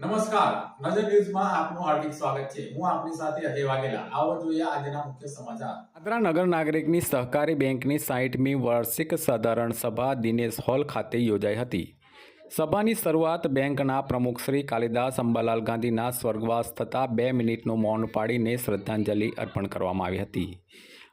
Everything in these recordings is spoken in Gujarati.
નમસ્કાર. નજર ન્યૂઝમાં આપનું હાર્દિક સ્વાગત છે. હું આપની સાથે અજય વાઘેલા. આવો જોઈએ આજના મુખ્ય સમાચાર. આદરા નગર નાગરિકની સહકારી બેંકની સાહીઠમી વાર્ષિક સાધારણ સભા દિનેશ હોલ ખાતે યોજાઈ હતી. સભાની શરૂઆત બેંકના પ્રમુખ શ્રી કાલિદાસ અંબાલાલ ગાંધીના સ્વર્ગવાસ થતાં બે મિનિટનું મૌન પાડીને શ્રદ્ધાંજલિ અર્પણ કરવામાં આવી હતી.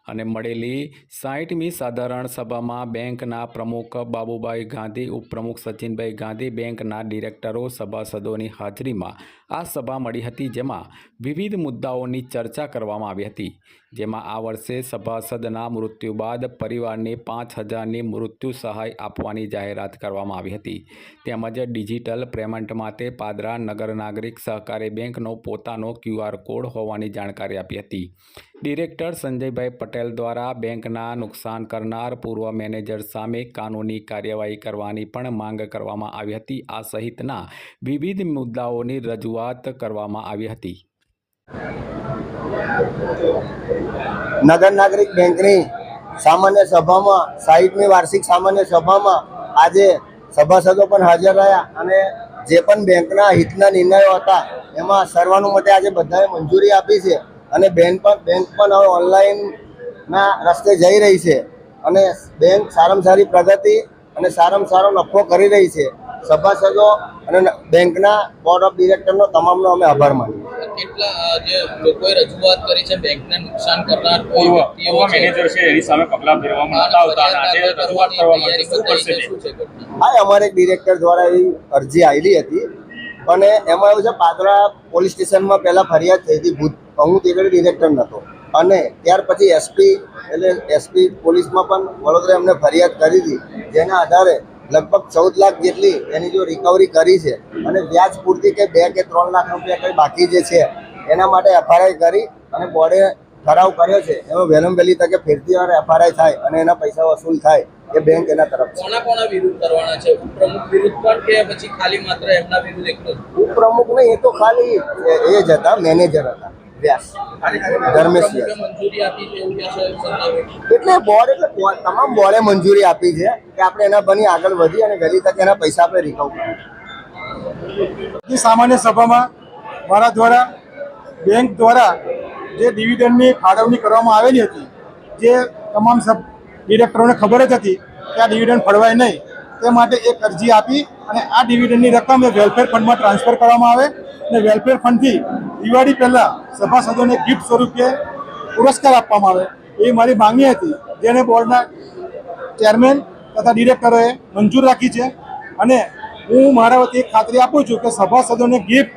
અને મળેલી સાહીઠમી સાધારણ સભામાં બેંકના પ્રમુખ બાબુભાઈ ગાંધી, ઉપપ્રમુખ સચિનભાઈ ગાંધી બેંકના ડિરેક્ટરો, સભાસદોની હાજરીમાં આ સભા મળી હતી જેમાં વિવિધ મુદ્દાઓની ચર્ચા કરવામાં આવી હતી. જેમાં આ વર્ષે સભાસદના મૃત્યુ બાદ પરિવારને પાંચ હજારની મૃત્યુ સહાય આપવાની જાહેરાત કરવામાં આવી હતી. તેમજ ડિજિટલ પેમેન્ટ માટે પાદરા નગર નાગરિક સહકારી બેંકનો પોતાનો ક્યુઆર કોડ હોવાની જાણકારી આપી હતી. ડિરેક્ટર સંજયભાઈ પટેલ દ્વારા બેંકના નુકસાન કરનાર પૂર્વ મેનેજર સામે કાનૂની કાર્યવાહી કરવાની પણ માંગ કરવામાં આવી હતી. આ સહિતના વિવિધ મુદ્દાઓની રજૂઆત કરવામાં આવી હતી. નગર નાગરિક બેંકની સામાન્ય સભામાં સાહીઠમી વાર્ષિક સામાન્ય સભામાં આજે સભાસદો પણ હાજર રહ્યા અને જે પણ બેંકના હિતના નિર્ણયો હતા, એમાં સર્વાનુમતે આજે બધાએ મંજૂરી આપી છે. અને બેન પણ બેંક પણ હવે ઓનલાઈનના રસ્તે જઈ રહી છે અને બેંક સારામાં સારી પ્રગતિ અને સારામાં સારો નફો કરી રહી છે સભાસદો અને બેંકના બોર્ડ ઓફ ડિરેક્ટરનો તમામનો અમે આભાર માનીએ કેટલા જે લોકોએ રજૂઆત કરી છે બેંકને નુકસાન કરનાર કોઈ વ્યક્તિઓ મેનેજર છે એની સામે પગલાં ભરવામાં નતા આવતા આજે રજૂઆત કરવા શું કરશે તે? શું છે ઘટના? હા અમારે એક ડિરેક્ટર દ્વારા એવી અરજી આવેલી હતી અને એમાં એવું છે પાદરા પોલીસ સ્ટેશનમાં પહેલાં ફરિયાદ થઈ હતી ભૂત હું તે ઘડી ડિરેક્ટર નહોતો અને ત્યાર પછી એસપી એટલે એસપી પોલીસમાં પણ વડોદરા એમને ફરિયાદ કરી હતી જેના આધારે લગભગ ચૌદ લાખ જેટલી એની જો રિકવરી કરી છે અને વ્યાજ પૂરતી કે બે કે ત્રણ લાખ રૂપિયા કંઈ બાકી જે છે એના માટે એફઆરઆઈ કરી અને બોર્ડે ઠરાવ કર્યો છે એમાં વહેલમ વહેલી તકે ફેરતી વાર એફઆરઆઈ થાય અને એના પૈસા વસૂલ થાય એ બેંક એના તરફ છે. કોના કોના વિરુદ્ધ કરવાના છે? ઉપપ્રમુખ વિરુદ્ધ પણ કે પછી ખાલી માત્ર એમના વિરુદ્ધ એકલો ઉપપ્રમુખ નહીં એ તો ખાલી એ- જ હતા મેનેજર હતા. એટલે બોર્ડ તમામ બોર્ડે મંજૂરી આપી છે કે આપણે એના બની આગળ વધી અને વહેલી તકે એના પૈસા આપણે કરીએ. સામાન્ય સભામાં મારા દ્વારા બેંક દ્વારા જે ડિવિડન્ડની ફાળવણી કરવામાં આવેલી હતી, જે તમામ સબ ડિરેક્ટરોને ખબર જ હતી કે આ ડિવિડન્ડ ફળવાય નહીં, તે માટે એક અરજી આપી અને આ ડિવિડન્ડની રકમ વેલફેર ફંડમાં ટ્રાન્સફર કરવામાં આવે અને વેલફેર ફંડથી દિવાળી પહેલાં સભાસદોને ગિફ્ટ સ્વરૂપે પુરસ્કાર આપવામાં આવે એ મારી માંગણી હતી જેને બોર્ડના ચેરમેન તથા ડિરેક્ટરોએ મંજૂર રાખી છે. અને હું મારા વતી ખાતરી આપું છું કે સભાસદોને ગિફ્ટ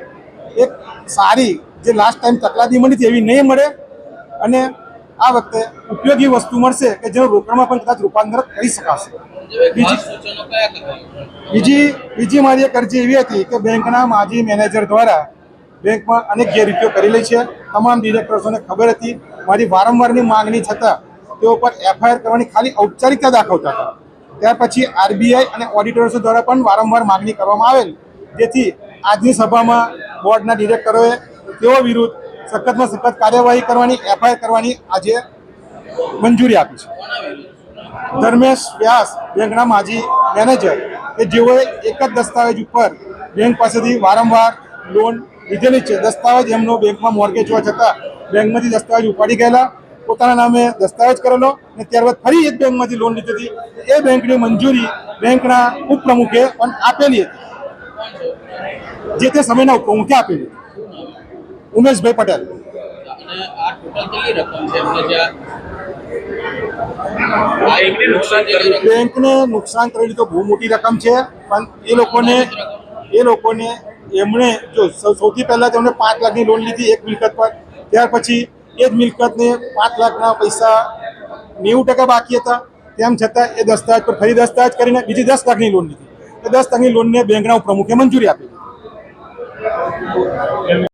એક સારી જે લાસ્ટ ટાઈમ તકલાદી મળી હતી એવી નહીં મળે. અને આ વખતે ઉપયોગી વસ્તુ મળશે કે જેનું રોકડમાં પણ કદાચ રૂપાંતર કરી શકાશે. કયા બીજી બીજી મારી એક અરજી એવી હતી કે બેંકના માજી મેનેજર દ્વારા બેંકમાં અનેક ગેરરીતિઓ કરેલી છે. તમામ ડિરેક્ટર્સોને ખબર હતી. મારી વારંવારની માંગણી છતાં તેઓ પર એફઆઈઆર કરવાની ખાલી ઔપચારિકતા દાખવતા હતા. ત્યાર પછી આરબીઆઈ અને ઓડિટર્સો દ્વારા પણ વારંવાર માંગણી કરવામાં આવેલ. જેથી આજની સભામાં બોર્ડના ડિરેક્ટરોએ તેઓ વિરુદ્ધ સખતમાં સખત કાર્યવાહી કરવાની, એફઆઈઆર કરવાની આજે મંજૂરી આપી છે. ધર્મેશ વ્યાસ બેંકના માજી મેનેજર કે જેઓએ એક જ દસ્તાવેજ ઉપર બેંક પાસેથી વારંવાર લોન લીધેલી છે. દસ્તાવેજ એમનો બેંકમાં મોર્ગેજ હોવા છતાં બેંકમાંથી દસ્તાવેજ ઉપાડી ગયેલા. પોતાના નામે દસ્તાવેજ કરેલો અને ત્યારબાદ ફરી એક બેંકમાંથી લોન લીધી હતી. એ બેંકની મંજૂરી બેંકના ઉપપ્રમુખે પણ આપેલી હતી. જે તે સમયના ઉપપ્રમુખે આપેલી ઉમેશભાઈ પટેલ. બેંકને નુકસાન કરેલી તો બહુ મોટી રકમ છે પણ એ લોકોને એ લોકોને એમણે જો સૌથી પહેલા તેમણે પાંચ લાખની લોન લીધી, એક મિલકત પર. ત્યાર પછી એ જ મિલકતને પાંચ લાખના પૈસા નેવું ટકા બાકી હતા. તેમ છતાં એ દસ્તાવેજ પર ફરી દસ્તાવેજ કરીને બીજી દસ લાખની લોન લીધી. એ દસ લાખની લોનને બેંકના પ્રમુખે મંજૂરી આપી.